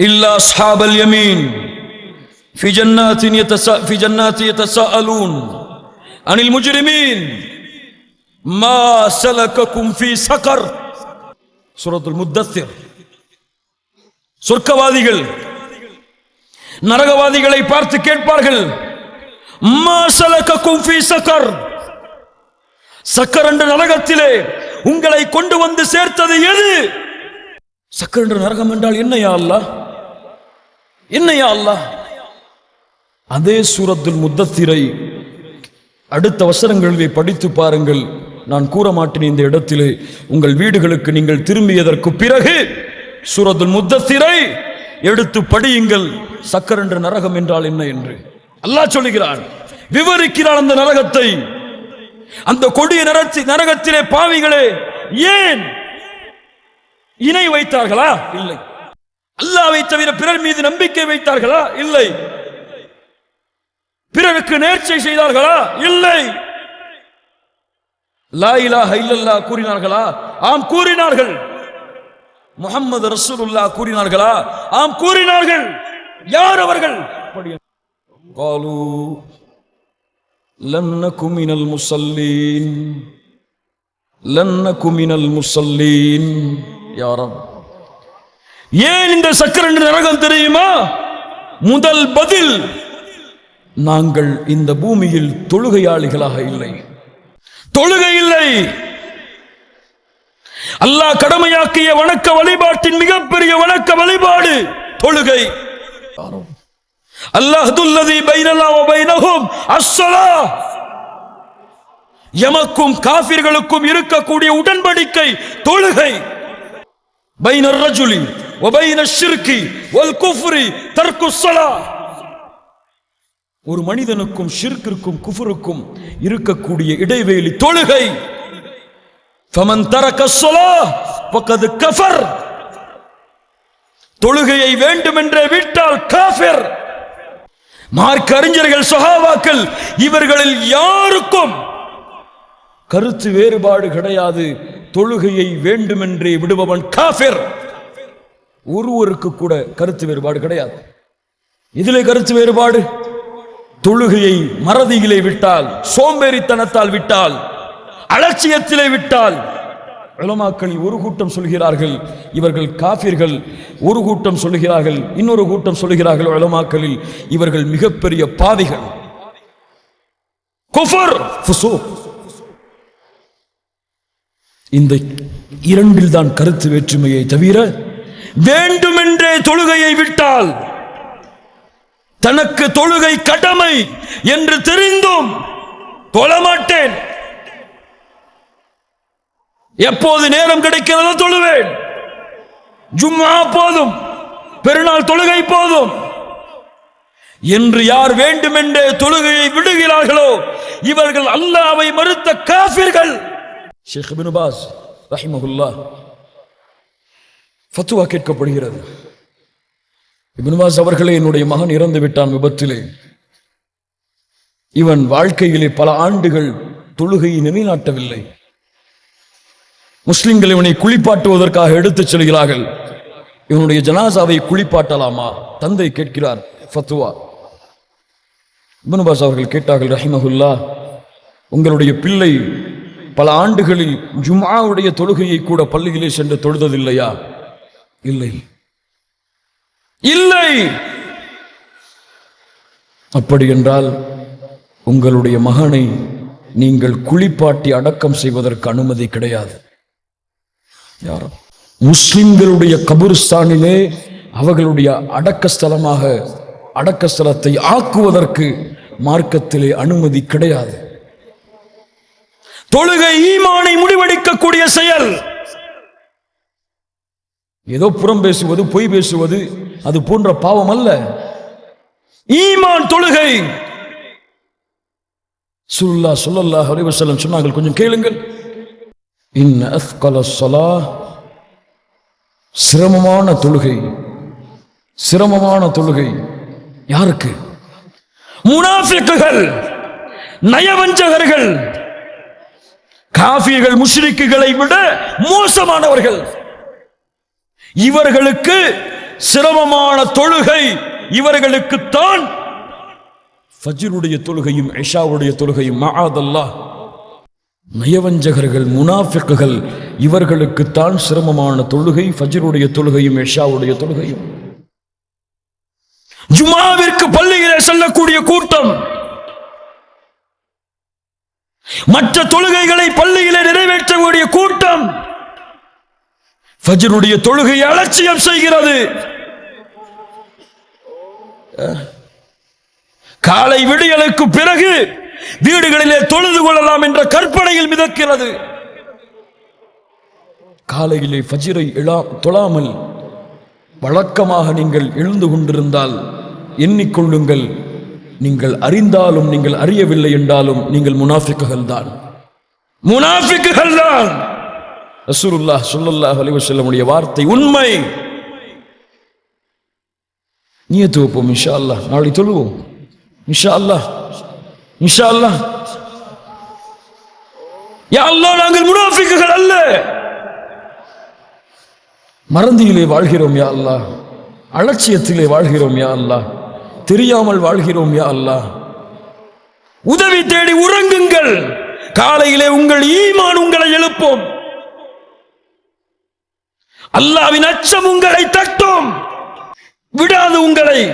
إلا أصحاب اليمين في جنات يتسا في جنات يتساءلون عن المجرمين ما سلككم في سقر سورة المدثر சொர்க்கவாதிகள் நரகவாதிகளை பார்த்து கேட்பார்கள் மா சலகக்கும் ஃபீ சக்கர் சக்கர் என்ற நரகத்திலே உங்களை கொண்டு வந்து சேர்த்தது எது சக்கர் என்ற நரகம் என்றால் என்னையா அல்லாஹ் என்னையா அல்லாஹ்? அதே சூரத்துல் முத்தத்திரை அடுத்த வசனங்களை படித்து பாருங்கள். நான் கூற மாட்டேன் இந்த இடத்திலே. உங்கள் வீடுகளுக்கு நீங்கள் திரும்பியதற்கு பிறகு சூரத்துல் முத்தத்திரை எடுத்து படியுங்கள். சக்கர் என்ற நரகம் என்றால் என்ன என்று. அல்லாஹ் சொல்லுகிறான் விவரிக்கிறான் அந்த நரகத்தை. அந்த கொடிய நரத்தி நரகத்திலே பாவிகளே ஏன் இணை வைத்தார்களா? இல்லை. அல்லாவை தவிர பிறர் மீது நம்பிக்கை வைத்தார்களா இல்லை பிறருக்கு நேர்ச்சை செய்தார்களா இல்லை லா இலாஹ இல்லல்லா கூறினார்களா ஆம் கூறினார்கள் முகம்மது ரசூலுல்லா கூறினார்களா ஆம் கூறினார்கள் யார் அவர்கள் قالوا لن نكن من المصلين لن نكن من المصلين يا رب ஏன் இந்த சக்கரன் நரகம் தெரியுமா? முதல் பதில் நாங்கள் இந்த பூமியில் தொழுகையாளிகளாக இல்லை. தொழுகை இல்லை. அல்லாஹ் கடமையாக்கிய வணக்க வழிபாட்டின் மிகப்பெரிய வணக்க வழிபாடு தொழுகை. அல்லாஹுல்லதி பைனல்லா பைனகும் அஸ்ஸலா. எமக்கும் காபிர்களுக்கும் இருக்கக்கூடிய உடன்படிக்கை தொழுகை. பைன ரஜுலி وبين الشرك والكفر ترك الصلاه ஒரு மனிதனுக்கும் ஷிர்கிற்கும் குஃபருக்கும் இருக்கக்கூடிய இடைவேளி தொழுகை ஃபமன் தரக்க الصلاه فقد كفر தொழுகையை வேண்டுமென்றே விட்டால் காஃபிர் மார்க்க அறிஞர்கள் சஹாபாக்கள் இவர்களில் யாருக்கும் கருத்து வேறுபாடு கிடையாது தொழுகையை வேண்டுமென்றே விடுபவன் காஃபிர். ஒருவருக்கு கூட கருத்து வேறுபாடு கிடையாது. இதில் கருத்து வேறுபாடு? தொழுகையை மறதியிலே விட்டால் சோம்பேறித்தனத்தால் விட்டால் அலட்சியத்திலே விட்டால் உலமாக்களில் ஒரு கூட்டம் சொல்கிறார்கள் இவர்கள் காபிர்கள் ஒரு கூட்டம் சொல்கிறார்கள் இன்னொரு கூட்டம் சொல்கிறார்கள் உலமாக்களில் இவர்கள் மிகப்பெரிய பாவிகள். குஃபர் இந்த இரண்டில் தான் கருத்து வேற்றுமையை தவிர வேண்டுமென்றே தொழுகையை விட்டால் தனக்கு தொழுகை கடமை என்று தெரிந்தும் தொழமாட்டேன். எப்போது நேரம் கிடைக்கிறதோ தொழுவேன். ஜும்மா போதும். பெருநாள் தொழுகை போதும். என்று யார் வேண்டுமென்றே தொழுகையை விடுகிறார்களோ இவர்கள் அல்லாவை மறுத்த காபிர்கள் ஷேக் இப்னு பாஸ் ஃபத்துவா கேட்கப்படுகிறது. இபின்பாஸ் அவர்களே என்னுடைய மகன் இறந்து விட்டான் விபத்திலே. இவன் வாழ்க்கையிலே பல ஆண்டுகள் தொழுகையை நிலைநாட்டவில்லை. முஸ்லிம்கள் இவனை குளிப்பாட்டுவதற்காக எடுத்துச் செல்கிறார்கள். இவனுடைய ஜனாசாவை குளிப்பாட்டலாமா? தந்தை கேட்கிறார் ஃபத்துவா. இப்னு அவர்கள் கேட்டார்கள் ரஹிமஹுல்லா உங்களுடைய பிள்ளை பல ஆண்டுகளில் ஜும்ஆவுடைய தொழுகையை கூட பள்ளியிலே சென்று தொழுததில்லையா? இல்லை. இல்லை. அப்படி என்றால் உங்களுடைய மகனை நீங்கள் குளிப்பாட்டி அடக்கம் செய்வதற்கு அனுமதி கிடையாது. யாரோ? முஸ்லிம்களுடைய கபுருஸ்தானிலே அவர்களுடைய அடக்க ஸ்தலமாக அடக்க ஸ்தலத்தை ஆக்குவதற்கு மார்க்கத்திலே அனுமதி கிடையாது. தொழுகை ஈமானை முடிவெடுக்கக்கூடிய செயல். ஏதோ புறம் பேசுவது பொய் பேசுவது அது போன்ற பாவம் அல்ல. ஈமான் தொழுகை. சுல்லா சொல்லல்லா அலைஹி சொன்னார்கள் கொஞ்சம் கேளுங்கள். இன்ன அஸ்கல ஸலா சிரமமான தொழுகை. சிரமமான தொழுகை. யாருக்கு? முனாஃபிக்குகள் நயவஞ்சகர்கள். காஃபிர்கள் முஷ்ரிக்குகளை விட மோசமானவர்கள். இவர்களுக்கு சிரமமான தொழுகை இவர்களுக்குத்தான் ஃபஜ்ருடைய தொழுகையும் ஐஷாவுடைய தொழுகையும் மகாதல்லா நயவஞ்சகர்கள் முனாஃபிக்குகள் இவர்களுக்குத்தான் சிரமமான தொழுகை ஃபஜ்ருடைய தொழுகையும் எஷாவுடைய தொழுகையும். ஜுமாவிற்கு பள்ளியிலே செல்லக்கூடிய கூட்டம். மற்ற தொழுகைகளை பள்ளியிலே நிறைவேற்றக்கூடிய கூட்டம் ஃபஜ்ருடைய தொழுகையை அலட்சியம் செய்கிறது. காலை விடியலுக்கு பிறகு வீடுகளிலே தொழுது கொள்ளலாம் என்ற கற்பனையில் மிதக்கிறது. காலையிலே ஃபஜிரை எழா தொழாமல் வழக்கமாக நீங்கள் எழுந்து கொண்டிருந்தால் எண்ணிக்கொள்ளுங்கள் நீங்கள் அறிந்தாலும் நீங்கள் அறியவில்லை என்றாலும் நீங்கள் முனாஃபிக்குகள் தான். முனாஃபிக்குகள் தான். ரசூலுல்லாஹ் ஸல்லல்லாஹு செல்ல வஸல்லமுடைய வார்த்தை உண்மை. நீயத்து வைப்போம் இன்ஷா அல்லா நாளை தொழுவோம். இன்ஷா அல்லா இன்ஷா அல்லா யா நாங்கள் முனாஃபிக்குகள் அல்ல. மறந்தியிலே வாழ்கிறோம் யா அல்லா அலட்சியத்திலே வாழ்கிறோம் யா அல்லா தெரியாமல் வாழ்கிறோம் யா அல்லாஹ். உதவி தேடி உறங்குங்கள். காலையிலே உங்கள் ஈமான் உங்களை எழுப்போம். அல்லாவின் அச்சம் உங்களை தட்டும். விடாது உங்களை.